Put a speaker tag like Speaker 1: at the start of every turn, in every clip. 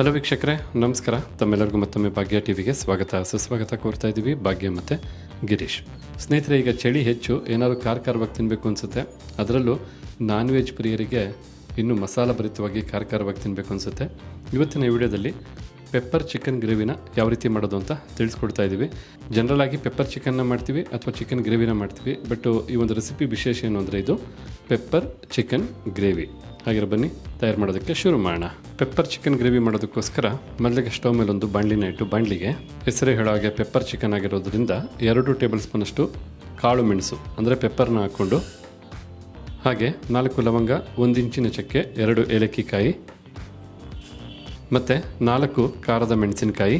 Speaker 1: Hello ವೀಕ್ಷಕರೇ, ನಮಸ್ಕಾರ. ತಮ್ಮೆಲ್ಲರಿಗೂ ಮತ್ತೊಮ್ಮೆ ಭಾಗ್ಯ ಟಿವಿಗೆ ಸ್ವಾಗತ. ಸುಸ್ವಾಗತ ಕೋರ್ತಾ ಇದ್ದೀವಿ ಭಾಗ್ಯ ಮತ್ತು ಗಿರೀಶ್. ಸ್ನೇಹಿತರೆ, ಈಗ ಚಳಿ ಹೆಚ್ಚು, ಏನಾದರೂ ಖಾರ ಖಾರವಾಗಿ ತಿನ್ನಬೇಕು ಅನಿಸುತ್ತೆ? ಅದರಲ್ಲೂ ನಾನ್ ವೆಜ್ ಪ್ರಿಯರಿಗೆ ಇನ್ನೂ ಮಸಾಲ ಭರಿತವಾಗಿ ಖಾರ ಖಾರವಾಗಿ ತಿನ್ನಬೇಕು ಅನಿಸುತ್ತೆ. ಇವತ್ತಿನ ವಿಡಿಯೋದಲ್ಲಿ ಪೆಪ್ಪರ್ ಚಿಕನ್ ಗ್ರೇವಿನ ಯಾವ ರೀತಿ ಮಾಡೋದು ಅಂತ ತಿಳಿಸ್ಕೊಡ್ತಾ ಇದ್ದೀವಿ. ಜನರಲ್ ಆಗಿ ಪೆಪ್ಪರ್ ಚಿಕನ್ನ ಮಾಡ್ತೀವಿ ಅಥವಾ ಚಿಕನ್ ಗ್ರೇವಿನ ಮಾಡ್ತೀವಿ. ಬಟ್ ಈ ಒಂದು ರೆಸಿಪಿ ವಿಶೇಷ ಏನು ಅಂದರೆ ಇದು ಪೆಪ್ಪರ್ ಚಿಕನ್ ಗ್ರೇವಿ ಹಾಗಿರೋ ಬನ್ನಿ, ತಯಾರು ಮಾಡೋದಕ್ಕೆ ಶುರು ಮಾಡೋಣ. ಪೆಪ್ಪರ್ ಚಿಕನ್ ಗ್ರೇವಿ ಮಾಡೋದಕ್ಕೋಸ್ಕರ ಮೊದಲಿಗೆ ಸ್ಟವ್ ಮೇಲೆ ಒಂದು ಬಾಣಲಿನ ಇಟ್ಟು ಬಾಣಲಿಗೆ ಹೆಸರೇ ಹೇಳೋ ಹಾಗೆ ಪೆಪ್ಪರ್ ಚಿಕನ್ ಆಗಿರೋದ್ರಿಂದ ಎರಡು ಟೇಬಲ್ ಸ್ಪೂನಷ್ಟು ಕಾಳು ಮೆಣಸು, ಅಂದರೆ ಪೆಪ್ಪರ್ನ ಹಾಕ್ಕೊಂಡು ಹಾಗೆ ನಾಲ್ಕು ಲವಂಗ, ಒಂದು ಇಂಚಿನ ಚಕ್ಕೆ, ಎರಡು ಏಲಕ್ಕಿಕಾಯಿ ಮತ್ತು ನಾಲ್ಕು ಖಾರದ ಮೆಣಸಿನಕಾಯಿ,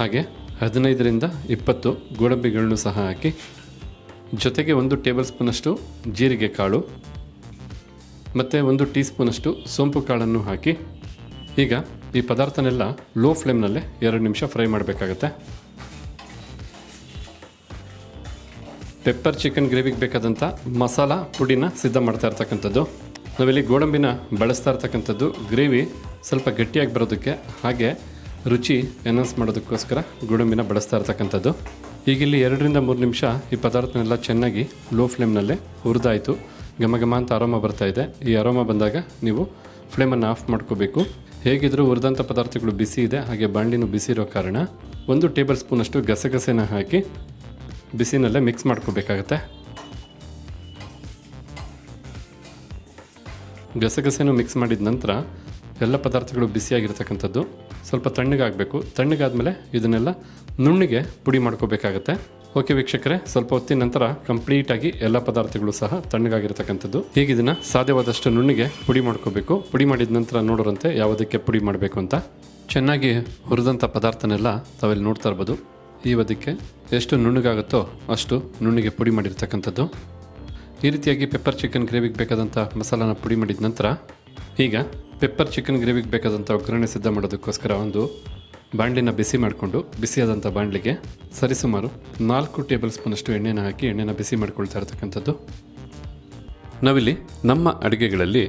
Speaker 1: ಹಾಗೆ ಹದಿನೈದರಿಂದ ಇಪ್ಪತ್ತು ಗೋಡಂಬಿಗಳನ್ನು ಸಹ ಹಾಕಿ ಜೊತೆಗೆ ಒಂದು ಟೇಬಲ್ ಸ್ಪೂನಷ್ಟು ಜೀರಿಗೆ ಕಾಳು ಮತ್ತು ಒಂದು ಟೀ ಸ್ಪೂನಷ್ಟು ಸೋಂಪು ಕಾಳನ್ನು ಹಾಕಿ, ಈಗ ಈ ಪದಾರ್ಥನೆಲ್ಲ ಲೋ ಫ್ಲೇಮ್ನಲ್ಲೇ ಎರಡು ನಿಮಿಷ ಫ್ರೈ ಮಾಡಬೇಕಾಗತ್ತೆ. ಪೆಪ್ಪರ್ ಚಿಕನ್ ಗ್ರೇವಿಗೆ ಬೇಕಾದಂಥ ಮಸಾಲ ಪುಡಿನ ಸಿದ್ಧ ಮಾಡ್ತಾ ಇರ್ತಕ್ಕಂಥದ್ದು. ನಾವಿಲ್ಲಿ ಗೋಡಂಬಿನ ಬಳಸ್ತಾ ಇರ್ತಕ್ಕಂಥದ್ದು. ಗ್ರೇವಿ ಸ್ವಲ್ಪ ಗಟ್ಟಿಯಾಗಿ ಬರೋದಕ್ಕೆ ಹಾಗೆ ರುಚಿ ಎನ್ಹಾನ್ಸ್ ಮಾಡೋದಕ್ಕೋಸ್ಕರ ಗೋಡಂಬಿನ ಬಳಸ್ತಾ ಇರ್ತಕ್ಕಂಥದ್ದು. ಈಗಿಲ್ಲಿ ಎರಡರಿಂದ ಮೂರು ನಿಮಿಷ ಈ ಪದಾರ್ಥನೆಲ್ಲ ಚೆನ್ನಾಗಿ ಲೋ ಫ್ಲೇಮ್ನಲ್ಲೇ ಹುರಿದಾಯಿತು. ಘಮ ಘಮ ಅಂತ ಆರೋಮ ಬರ್ತಾ ಇದೆ. ಈ ಆರೋಮ ಬಂದಾಗ ನೀವು ಫ್ಲೇಮನ್ನು ಆಫ್ ಮಾಡ್ಕೋಬೇಕು. ಹೇಗಿದ್ರೂ ಹುರಿದಂಥ ಪದಾರ್ಥಗಳು ಬಿಸಿ ಇದೆ, ಹಾಗೆ ಬಾಂಡಿನೂ ಬಿಸಿ ಇರೋ ಕಾರಣ ಒಂದು ಟೇಬಲ್ ಸ್ಪೂನಷ್ಟು ಗಸಗಸೆನ ಹಾಕಿ ಬಿಸಿನಲ್ಲೇ ಮಿಕ್ಸ್ ಮಾಡ್ಕೋಬೇಕಾಗತ್ತೆ. ಗಸಗಸೆನೂ ಮಿಕ್ಸ್ ಮಾಡಿದ ನಂತರ ಎಲ್ಲ ಪದಾರ್ಥಗಳು ಬಿಸಿಯಾಗಿರ್ತಕ್ಕಂಥದ್ದು. ಸ್ವಲ್ಪ ತಣ್ಣಗಾಗಬೇಕು. ತಣ್ಣಗಾದ್ಮೇಲೆ ಇದನ್ನೆಲ್ಲ ನುಣ್ಣಿಗೆ ಪುಡಿ ಮಾಡ್ಕೋಬೇಕಾಗತ್ತೆ. ಓಕೆ ವೀಕ್ಷಕರೇ, ಸ್ವಲ್ಪ ಹೊತ್ತಿನ ನಂತರ ಕಂಪ್ಲೀಟಾಗಿ ಎಲ್ಲ ಪದಾರ್ಥಗಳು ಸಹ ತಣ್ಣಗಾಗಿರ್ತಕ್ಕಂಥದ್ದು. ಈಗ ಇದನ್ನ ಸಾಧ್ಯವಾದಷ್ಟು ನುಣ್ಣಿಗೆ ಪುಡಿ ಮಾಡ್ಕೋಬೇಕು. ಪುಡಿ ಮಾಡಿದ ನಂತರ ನೋಡೋರಂತೆ ಯಾವುದಕ್ಕೆ ಪುಡಿ ಮಾಡಬೇಕು ಅಂತ. ಚೆನ್ನಾಗಿ ಹುರಿದಂಥ ಪದಾರ್ಥನೆಲ್ಲ ತಾವೆಲ್ಲಿ ನೋಡ್ತಾ ಇರ್ಬೋದು. ಈ ಬದಿಕ್ಕೆ ಎಷ್ಟು ನುಣ್ಣಗಾಗುತ್ತೋ ಅಷ್ಟು ನುಣ್ಣಿಗೆ ಪುಡಿ ಮಾಡಿರ್ತಕ್ಕಂಥದ್ದು. ಈ ರೀತಿಯಾಗಿ ಪೆಪ್ಪರ್ ಚಿಕನ್ ಗ್ರೇವಿಗೆ ಬೇಕಾದಂಥ ಮಸಾಲಾನ ಪುಡಿ ಮಾಡಿದ ನಂತರ, ಈಗ ಪೆಪ್ಪರ್ ಚಿಕನ್ ಗ್ರೇವಿಗೆ ಬೇಕಾದಂಥ ಒಗ್ಗರಣೆ ಸಿದ್ಧ ಮಾಡೋದಕ್ಕೋಸ್ಕರ ಒಂದು ಬಾಣಲಿನ ಬಿಸಿ ಮಾಡಿಕೊಂಡು ಬಿಸಿಯಾದಂಥ ಬಾಣಲಿಗೆ ಸರಿಸುಮಾರು ನಾಲ್ಕು ಟೇಬಲ್ ಸ್ಪೂನಷ್ಟು ಎಣ್ಣೆನ ಹಾಕಿ ಎಣ್ಣೆನ ಬಿಸಿ ಮಾಡ್ಕೊಳ್ತಾ ಇರ್ತಕ್ಕಂಥದ್ದು ನಾವಿಲ್ಲಿ ನಮ್ಮ ಅಡುಗೆಗಳಲ್ಲಿ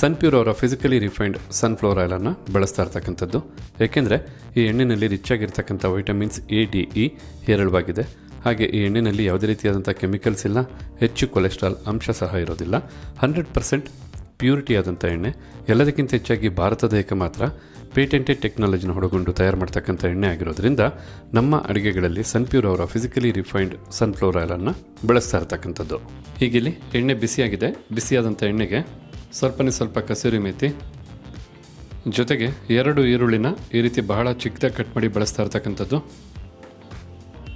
Speaker 1: ಸನ್ಪ್ಯೂರ್ ಅವರ ಫಿಸಿಕಲಿ ರಿಫೈನ್ಡ್ ಸನ್ಫ್ಲವರ್ ಆಯಿಲನ್ನು ಬಳಸ್ತಾ ಇರ್ತಕ್ಕಂಥದ್ದು ಏಕೆಂದರೆ ಈ ಎಣ್ಣೆಯಲ್ಲಿ ರಿಚ್ ಆಗಿರ್ತಕ್ಕಂಥ ವೈಟಮಿನ್ಸ್ ಎ, ಡಿ, ಇ ಹೇರಳವಾಗಿದೆ. ಹಾಗೆ ಈ ಎಣ್ಣೆಯಲ್ಲಿ ಯಾವುದೇ ರೀತಿಯಾದಂಥ ಕೆಮಿಕಲ್ಸ್ ಇಲ್ಲ, ಹೆಚ್ಚು ಕೊಲೆಸ್ಟ್ರಾಲ್ ಅಂಶ ಸಹ ಇರೋದಿಲ್ಲ. ಹಂಡ್ರೆಡ್ ಪರ್ಸೆಂಟ್ ಪ್ಯೂರಿಟಿ ಆದಂಥ ಎಣ್ಣೆ, ಎಲ್ಲದಕ್ಕಿಂತ ಹೆಚ್ಚಾಗಿ ಭಾರತದ ಏಕಮಾತ್ರ ಮಾತ್ರ ಪೇಟೆಂಟೆಡ್ ಟೆಕ್ನಾಲಜಿನ ಹೊಡಗೊಂಡು ತಯಾರು ಮಾಡ್ತಕ್ಕಂಥ ಎಣ್ಣೆ ಆಗಿರೋದ್ರಿಂದ ನಮ್ಮ ಅಡುಗೆಗಳಲ್ಲಿ ಸನ್ಪ್ಯೂರ್ ಅವರ ಫಿಸಿಕಲಿ ರಿಫೈನ್ಡ್ ಸನ್ಫ್ಲವರ್ ಆಯಿಲನ್ನು ಬಳಸ್ತಾ ಇರ್ತಕ್ಕಂಥದ್ದು. ಹೀಗಿಲ್ಲಿ ಎಣ್ಣೆ ಬಿಸಿಯಾಗಿದೆ. ಬಿಸಿಯಾದಂಥ ಎಣ್ಣೆಗೆ ಸ್ವಲ್ಪನೇ ಸ್ವಲ್ಪ ಕಸೂರಿ ಮೇತಿ, ಜೊತೆಗೆ ಎರಡು ಈರುಳ್ಳಿನ ಈ ರೀತಿ ಬಹಳ ಚಿಕ್ಕದಾಗಿ ಕಟ್ ಮಾಡಿ ಬಳಸ್ತಾ ಇರ್ತಕ್ಕಂಥದ್ದು.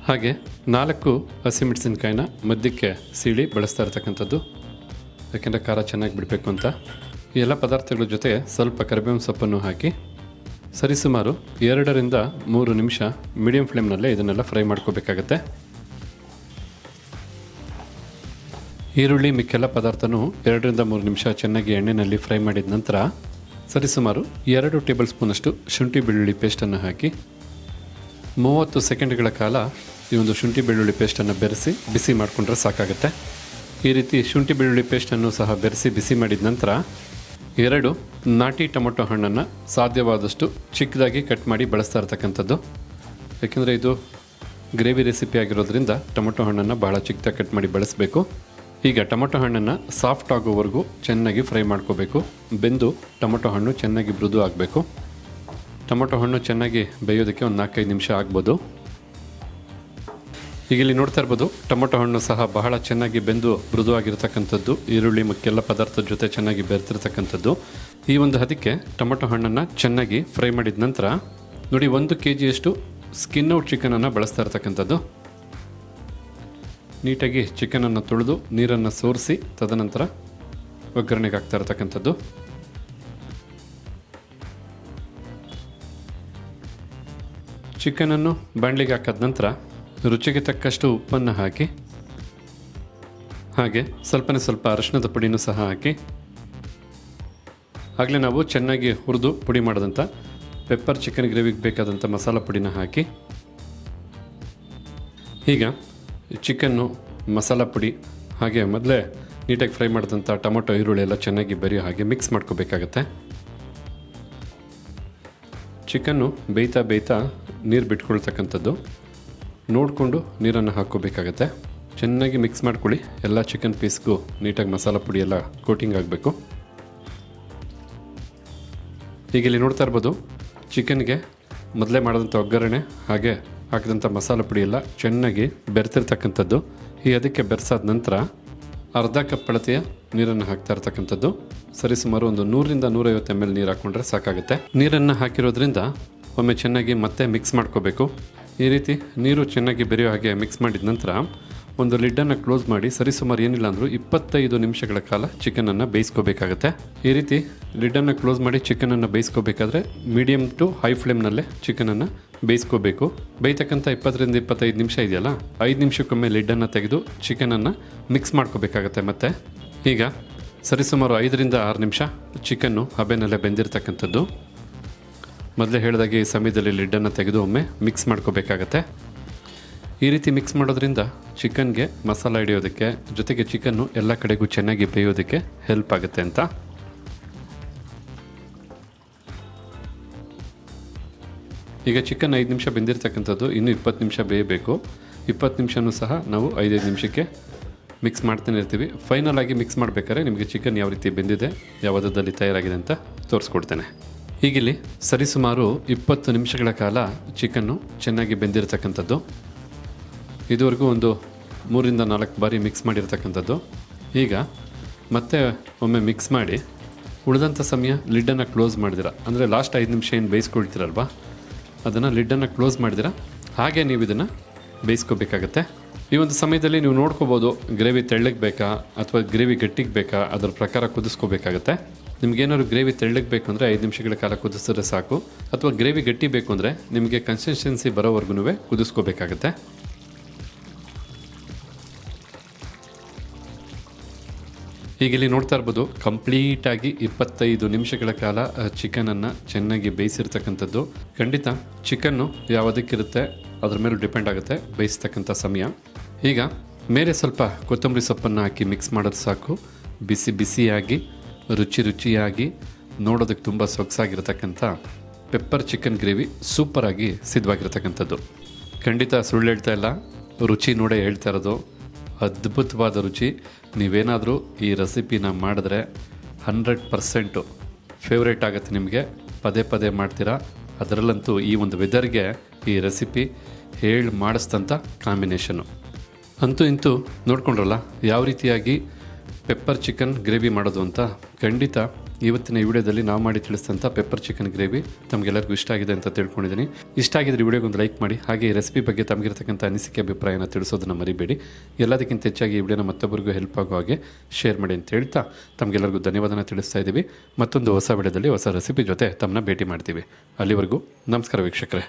Speaker 1: ಹಾಗೆ ನಾಲ್ಕು ಹಸಿಮೆಣಸಿನಕಾಯಿನ ಮಧ್ಯಕ್ಕೆ ಸೀಳಿ ಬಳಸ್ತಾ ಇರ್ತಕ್ಕಂಥದ್ದು. ಯಾಕೆಂದರೆ ಖಾರ ಚೆನ್ನಾಗಿ ಬಿಡಬೇಕು ಅಂತ. ಈ ಎಲ್ಲ ಪದಾರ್ಥಗಳ ಜೊತೆ ಸ್ವಲ್ಪ ಕರಿಬೇವಿನ ಸೊಪ್ಪನ್ನು ಹಾಕಿ ಸರಿಸುಮಾರು ಎರಡರಿಂದ ಮೂರು ನಿಮಿಷ ಮೀಡಿಯಂ ಫ್ಲೇಮ್ನಲ್ಲೇ ಇದನ್ನೆಲ್ಲ ಫ್ರೈ ಮಾಡ್ಕೋಬೇಕಾಗತ್ತೆ. ಈರುಳ್ಳಿ, ಮಿಕ್ಕೆಲ್ಲ ಪದಾರ್ಥನೂ ಎರಡರಿಂದ ಮೂರು ನಿಮಿಷ ಚೆನ್ನಾಗಿ ಎಣ್ಣೆಯಲ್ಲಿ ಫ್ರೈ ಮಾಡಿದ ನಂತರ ಸರಿಸುಮಾರು ಎರಡು ಟೇಬಲ್ ಸ್ಪೂನಷ್ಟು ಶುಂಠಿ ಬೆಳ್ಳುಳ್ಳಿ ಪೇಸ್ಟನ್ನು ಹಾಕಿ ಮೂವತ್ತು ಸೆಕೆಂಡ್ಗಳ ಕಾಲ ಈ ಒಂದು ಶುಂಠಿ ಬೆಳ್ಳುಳ್ಳಿ ಪೇಸ್ಟನ್ನು ಬೆರೆಸಿ ಬಿಸಿ ಮಾಡಿಕೊಂಡ್ರೆ ಸಾಕಾಗುತ್ತೆ. ಈ ರೀತಿ ಶುಂಠಿ ಬೆಳ್ಳುಳ್ಳಿ ಪೇಸ್ಟನ್ನು ಸಹ ಬೆರೆಸಿ ಬಿಸಿ ಮಾಡಿದ ನಂತರ ಎರಡು ನಾಟಿ ಟೊಮೊಟೊ ಹಣ್ಣನ್ನು ಸಾಧ್ಯವಾದಷ್ಟು ಚಿಕ್ಕದಾಗಿ ಕಟ್ ಮಾಡಿ ಬಳಸ್ತಾ ಇರ್ತಕ್ಕಂಥದ್ದು. ಯಾಕೆಂದರೆ ಇದು ಗ್ರೇವಿ ರೆಸಿಪಿ ಆಗಿರೋದ್ರಿಂದ ಟೊಮೊಟೊ ಹಣ್ಣನ್ನು ಬಹಳ ಚಿಕ್ಕದಾಗಿ ಕಟ್ ಮಾಡಿ ಬಳಸಬೇಕು. ಈಗ ಟೊಮೊಟೊ ಹಣ್ಣನ್ನು ಸಾಫ್ಟ್ ಆಗೋವರೆಗೂ ಚೆನ್ನಾಗಿ ಫ್ರೈ ಮಾಡ್ಕೋಬೇಕು. ಬೆಂದು ಟೊಮೊಟೊ ಹಣ್ಣು ಚೆನ್ನಾಗಿ ಮೃದು ಆಗಬೇಕು. ಟೊಮೊಟೊ ಹಣ್ಣು ಚೆನ್ನಾಗಿ ಬೇಯೋದಕ್ಕೆ ಒಂದು ನಾಲ್ಕೈದು ನಿಮಿಷ ಆಗ್ಬೋದು. ಈಗ ಇಲ್ಲಿ ನೋಡ್ತಾ ಇರ್ಬೋದು, ಟೊಮೊಟೊ ಹಣ್ಣು ಸಹ ಬಹಳ ಚೆನ್ನಾಗಿ ಬೆಂದು ಮೃದುವಾಗಿರ್ತಕ್ಕಂಥದ್ದು. ಈರುಳ್ಳಿ ಮಕ್ಕೆಲ್ಲ ಪದಾರ್ಥದ ಜೊತೆ ಚೆನ್ನಾಗಿ ಬೆರೆತಿರ್ತಕ್ಕಂಥದ್ದು. ಈ ಒಂದು ಹದಕ್ಕೆ ಟೊಮೊಟೊ ಹಣ್ಣನ್ನು ಚೆನ್ನಾಗಿ ಫ್ರೈ ಮಾಡಿದ ನಂತರ, ನೋಡಿ ಒಂದು ಕೆ ಜಿಯಷ್ಟು ಸ್ಕಿನ್ ಔಟ್ ಚಿಕನನ್ನು ಬಳಸ್ತಾ ಇರ್ತಕ್ಕಂಥದ್ದು. ನೀಟಾಗಿ ಚಿಕನನ್ನು ತೊಳೆದು ನೀರನ್ನು ಸೋರಿಸಿ, ತದನಂತರ ಒಗ್ಗರಣೆಗೆ ಹಾಕ್ತಾ ಇರ್ತಕ್ಕಂಥದ್ದು. ಚಿಕನನ್ನು ಬಾಣಲಿಗೆ ಹಾಕಿದ ನಂತರ ರುಚಿಗೆ ತಕ್ಕಷ್ಟು ಉಪ್ಪನ್ನು ಹಾಕಿ, ಹಾಗೆ ಸ್ವಲ್ಪನೇ ಸ್ವಲ್ಪ ಅರಿಶಿಣದ ಪುಡಿನೂ ಸಹ ಹಾಕಿ, ಆಗಲೇ ನಾವು ಚೆನ್ನಾಗಿ ಹುರಿದು ಪುಡಿ ಮಾಡಿದಂಥ ಪೆಪ್ಪರ್ ಚಿಕನ್ ಗ್ರೇವಿಗೆ ಬೇಕಾದಂಥ ಮಸಾಲ ಪುಡಿನ ಹಾಕಿ, ಈಗ ಚಿಕನ್ನು ಮಸಾಲ ಪುಡಿ, ಹಾಗೆ ಮೊದಲೇ ನೀಟಾಗಿ ಫ್ರೈ ಮಾಡಿದಂಥ ಟೊಮೊಟೊ, ಈರುಳ್ಳಿ ಎಲ್ಲ ಚೆನ್ನಾಗಿ ಬೆರೆಯೋ ಹಾಗೆ ಮಿಕ್ಸ್ ಮಾಡ್ಕೋಬೇಕಾಗತ್ತೆ. ಚಿಕನ್ನು ಬೇಯ್ತಾ ಬೇಯ್ತಾ ನೀರು ಬಿಟ್ಕೊಳ್ತಕ್ಕಂಥದ್ದು. ನೋಡಿಕೊಂಡು ನೀರನ್ನು ಹಾಕ್ಕೋಬೇಕಾಗತ್ತೆ. ಚೆನ್ನಾಗಿ ಮಿಕ್ಸ್ ಮಾಡ್ಕೊಳ್ಳಿ. ಎಲ್ಲ ಚಿಕನ್ ಪೀಸ್ಗೂ ನೀಟಾಗಿ ಮಸಾಲ ಪುಡಿ ಎಲ್ಲ ಕೋಟಿಂಗ್ ಆಗಬೇಕು. ಈಗ ಇಲ್ಲಿ ನೋಡ್ತಾ ಇರ್ಬೋದು ಚಿಕನ್ಗೆ ಮೊದಲೇ ಮಾಡಿದಂಥ ಒಗ್ಗರಣೆ ಹಾಗೆ ಹಾಕಿದಂಥ ಮಸಾಲ ಪುಡಿ ಎಲ್ಲ ಚೆನ್ನಾಗಿ ಬೆರೆತಿರ್ತಕ್ಕಂಥದ್ದು. ಈ ಅದಕ್ಕೆ ಬೆರೆಸಾದ ನಂತರ ಅರ್ಧ ಕಪ್ ಅಳತೆಯ ನೀರನ್ನು ಹಾಕ್ತಾ ಇರ್ತಕ್ಕಂಥದ್ದು. ಸರಿಸುಮಾರು ಒಂದು ನೂರರಿಂದ ನೂರೈವತ್ತು ಎಂ ಎಲ್ ನೀರು ಹಾಕ್ಕೊಂಡ್ರೆ ಸಾಕಾಗುತ್ತೆ. ನೀರನ್ನು ಹಾಕಿರೋದ್ರಿಂದ ಒಮ್ಮೆ ಚೆನ್ನಾಗಿ ಮತ್ತೆ ಮಿಕ್ಸ್ ಮಾಡ್ಕೋಬೇಕು. ಈ ರೀತಿ ನೀರು ಚೆನ್ನಾಗಿ ಬೆರೆಯೋ ಹಾಗೆ ಮಿಕ್ಸ್ ಮಾಡಿದ ನಂತರ ಒಂದು ಲಿಡ್ಡನ್ನು ಕ್ಲೋಸ್ ಮಾಡಿ ಸರಿಸುಮಾರು ಏನಿಲ್ಲ ಅಂದರೂ ಇಪ್ಪತ್ತೈದು ನಿಮಿಷಗಳ ಕಾಲ ಚಿಕನನ್ನು ಬೇಯಿಸ್ಕೋಬೇಕಾಗತ್ತೆ. ಈ ರೀತಿ ಲಿಡ್ಡನ್ನು ಕ್ಲೋಸ್ ಮಾಡಿ ಚಿಕನನ್ನು ಬೇಯಿಸ್ಕೋಬೇಕಾದ್ರೆ ಮೀಡಿಯಮ್ ಟು ಹೈ ಫ್ಲೇಮ್ನಲ್ಲೇ ಚಿಕನನ್ನು ಬೇಯಿಸ್ಕೋಬೇಕು. ಬೇಯ್ತಕ್ಕಂಥ ಇಪ್ಪತ್ತರಿಂದ ಇಪ್ಪತ್ತೈದು ನಿಮಿಷ ಇದೆಯಲ್ಲ, ಐದು ನಿಮಿಷಕ್ಕೊಮ್ಮೆ ಲಿಡ್ಡನ್ನು ತೆಗೆದು ಚಿಕನನ್ನು ಮಿಕ್ಸ್ ಮಾಡ್ಕೋಬೇಕಾಗತ್ತೆ ಮತ್ತೆ. ಈಗ ಸರಿಸುಮಾರು ಐದರಿಂದ ಆರು ನಿಮಿಷ ಚಿಕನ್ನು ಹಬೆನಲ್ಲೇ ಬೆಂದಿರ್ತಕ್ಕಂಥದ್ದು. ಮೊದಲೇ ಹೇಳಿದಾಗೆ ಈ ಸಮಯದಲ್ಲಿ ಲಿಡ್ಡನ್ನು ತೆಗೆದು ಒಮ್ಮೆ ಮಿಕ್ಸ್ ಮಾಡ್ಕೋಬೇಕಾಗತ್ತೆ. ಈ ರೀತಿ ಮಿಕ್ಸ್ ಮಾಡೋದ್ರಿಂದ ಚಿಕನ್ಗೆ ಮಸಾಲ ಹಿಡಿಯೋದಕ್ಕೆ, ಜೊತೆಗೆ ಚಿಕನ್ನು ಎಲ್ಲ ಕಡೆಗೂ ಚೆನ್ನಾಗಿ ಬೇಯೋದಕ್ಕೆ ಹೆಲ್ಪ್ ಆಗುತ್ತೆ ಅಂತ. ಈಗ ಚಿಕನ್ ಐದು ನಿಮಿಷ ಬೆಂದಿರ್ತಕ್ಕಂಥದ್ದು ಇನ್ನೂ ಇಪ್ಪತ್ತು ನಿಮಿಷ ಬೇಯಬೇಕು. ಇಪ್ಪತ್ತು ನಿಮಿಷನೂ ಸಹ ನಾವು ಐದೈದು ನಿಮಿಷಕ್ಕೆ ಮಿಕ್ಸ್ ಮಾಡ್ತಾನೆ ಇರ್ತೀವಿ. ಫೈನಲ್ ಆಗಿ ಮಿಕ್ಸ್ ಮಾಡಬೇಕಾದ್ರೆ ನಿಮಗೆ ಚಿಕನ್ ಯಾವ ರೀತಿ ಬೆಂದಿದೆ, ಯಾವುದರಲ್ಲಿ ತಯಾರಾಗಿದೆ ಅಂತ ತೋರಿಸ್ಕೊಡ್ತೇನೆ. ಹೀಗಿಲ್ಲಿ ಸರಿಸುಮಾರು ಇಪ್ಪತ್ತು ನಿಮಿಷಗಳ ಕಾಲ ಚಿಕನ್ನು ಚೆನ್ನಾಗಿ ಬೆಂದಿರತಕ್ಕಂಥದ್ದು. ಇದುವರೆಗೂ ಒಂದು ಮೂರಿಂದ ನಾಲ್ಕು ಬಾರಿ ಮಿಕ್ಸ್ ಮಾಡಿರತಕ್ಕಂಥದ್ದು. ಈಗ ಮತ್ತೆ ಒಮ್ಮೆ ಮಿಕ್ಸ್ ಮಾಡಿ ಉಳಿದಂಥ ಸಮಯ ಲಿಡ್ಡನ್ನು ಕ್ಲೋಸ್ ಮಾಡಿದಿರ? ಅಂದರೆ ಲಾಸ್ಟ್ ಐದು ನಿಮಿಷ ಏನು ಬೇಯಿಸ್ಕೊಳ್ತೀರಲ್ವ? ಅದನ್ನು ಲಿಡ್ಡನ್ನು ಕ್ಲೋಸ್ ಮಾಡಿದಿರ? ಹಾಗೆ ನೀವು ಇದನ್ನು ಬೇಯಿಸ್ಕೋಬೇಕಾಗತ್ತೆ. ಈ ಒಂದು ಸಮಯದಲ್ಲಿ ನೀವು ನೋಡ್ಕೋಬೋದು, ಗ್ರೇವಿ ತೆಳ್ಳಗೆ ಬೇಕಾ ಅಥವಾ ಗ್ರೇವಿ ಗಟ್ಟಿಗೆ ಬೇಕಾ, ಅದರ ಪ್ರಕಾರ ಕುದಿಸ್ಕೋಬೇಕಾಗತ್ತೆ. ನಿಮ್ಗೇನಾದ್ರು ಗ್ರೇವಿ ತೆಳ್ಳಗೆ ಬೇಕು ಅಂದರೆ ಐದು ನಿಮಿಷಗಳ ಕಾಲ ಕುದಿಸಿದ್ರೆ ಸಾಕು. ಅಥವಾ ಗ್ರೇವಿ ಗಟ್ಟಿ ಬೇಕು ಅಂದರೆ ನಿಮಗೆ ಕನ್ಸಿಸ್ಟೆನ್ಸಿ ಬರೋವರೆಗೂ ಕುದಿಸ್ಕೋಬೇಕಾಗತ್ತೆ. ಈಗ ಇಲ್ಲಿ ನೋಡ್ತಾ ಇರ್ಬೋದು, ಕಂಪ್ಲೀಟಾಗಿ ಇಪ್ಪತ್ತೈದು ನಿಮಿಷಗಳ ಕಾಲ ಚಿಕನನ್ನು ಚೆನ್ನಾಗಿ ಬೇಯಿಸಿರ್ತಕ್ಕಂಥದ್ದು. ಖಂಡಿತ ಚಿಕನ್ನು ಯಾವುದಕ್ಕಿರುತ್ತೆ, ಅದ್ರ ಮೇಲೆ ಡಿಪೆಂಡ್ ಆಗುತ್ತೆ, ಬೇಯಿಸ್ತಕ್ಕಂಥ ಸಮಯ. ಈಗ, ಮೇಲೆ ಸ್ವಲ್ಪ ಕೊತ್ತಂಬರಿ ಸೊಪ್ಪನ್ನು ಹಾಕಿ ಮಿಕ್ಸ್ ಮಾಡೋದು ಸಾಕು. ಬಿಸಿ ಬಿಸಿಯಾಗಿ ರುಚಿ ರುಚಿಯಾಗಿ ನೋಡೋದಕ್ಕೆ ತುಂಬ ಸೊಗಸಾಗಿರ್ತಕ್ಕಂಥ ಪೆಪ್ಪರ್ ಚಿಕನ್ ಗ್ರೇವಿ ಸೂಪರಾಗಿ ಸಿದ್ಧವಾಗಿರ್ತಕ್ಕಂಥದ್ದು. ಖಂಡಿತ ಸುಳ್ಳು ಹೇಳ್ತಾ ಇಲ್ಲ. ರುಚಿ ನೋಡೇ ಹೇಳ್ತಾ ಇರೋದು. ಅದ್ಭುತವಾದ ರುಚಿ. ನೀವೇನಾದರೂ ಈ ರೆಸಿಪಿನ ಮಾಡಿದ್ರೆ ಹಂಡ್ರೆಡ್ ಪರ್ಸೆಂಟು ಫೇವ್ರೇಟ್ ಆಗುತ್ತೆ ನಿಮಗೆ. ಪದೇ ಪದೇ ಮಾಡ್ತೀರಾ. ಅದರಲ್ಲಂತೂ ಈ ಒಂದು ವೆದರ್ಗೆ ಈ ರೆಸಿಪಿ ಹೇಳಿ ಮಾಡಿಸ್ತಂಥ ಕಾಂಬಿನೇಷನು ಅಂತೂ ಇಂತೂ ನೋಡ್ಕೊಂಡ್ರಲ್ಲ, ಯಾವ ರೀತಿಯಾಗಿ ಪೆಪ್ಪರ್ ಚಿಕನ್ ಗ್ರೇವಿ ಮಾಡೋದು ಅಂತ ಖಂಡಿತ ಇವತ್ತಿನ ವಿಡಿಯೋದಲ್ಲಿ ನಾವು ಮಾಡಿ ತಿಳಿಸಿದಂಥ ಪೆಪ್ಪರ್ ಚಿಕನ್ ಗ್ರೇವಿ ತಮಗೆಲ್ಲರಿಗೂ ಇಷ್ಟ ಆಗಿದೆ ಅಂತ ತಿಳ್ಕೊಂಡಿದ್ದೀನಿ. ಇಷ್ಟ ಆಗಿದ್ರೆ ವಿಡಿಯೋಗೆ ಒಂದು ಲೈಕ್ ಮಾಡಿ, ಹಾಗೆ ರೆಸಿಪಿ ಬಗ್ಗೆ ತಮಗಿರ್ತಕ್ಕಂಥ ಅನಿಸಿಕೆ, ಅಭಿಪ್ರಾಯನ ತಿಳಿಸೋದನ್ನು ಮರಿಬೇಡಿ. ಎಲ್ಲದಕ್ಕಿಂತ ಹೆಚ್ಚಾಗಿ ಈ ವಿಡಿಯೋನ ಮತ್ತೊಬ್ಬರಿಗೂ ಹೆಲ್ಪ್ ಆಗೋ ಹಾಗೆ ಶೇರ್ ಮಾಡಿ ಅಂತ ಹೇಳ್ತಾ ತಮಗೆಲ್ಲರಿಗೂ ಧನ್ಯವಾದನ ತಿಳಿಸ್ತಾ ಇದ್ದೀವಿ. ಮತ್ತೊಂದು ಹೊಸ ವಿಡಿಯೋದಲ್ಲಿ ಹೊಸ ರೆಸಿಪಿ ಜೊತೆ ತಮ್ಮನ್ನ ಭೇಟಿ ಮಾಡ್ತೀವಿ. ಅಲ್ಲಿವರೆಗೂ ನಮಸ್ಕಾರ ವೀಕ್ಷಕರೇ.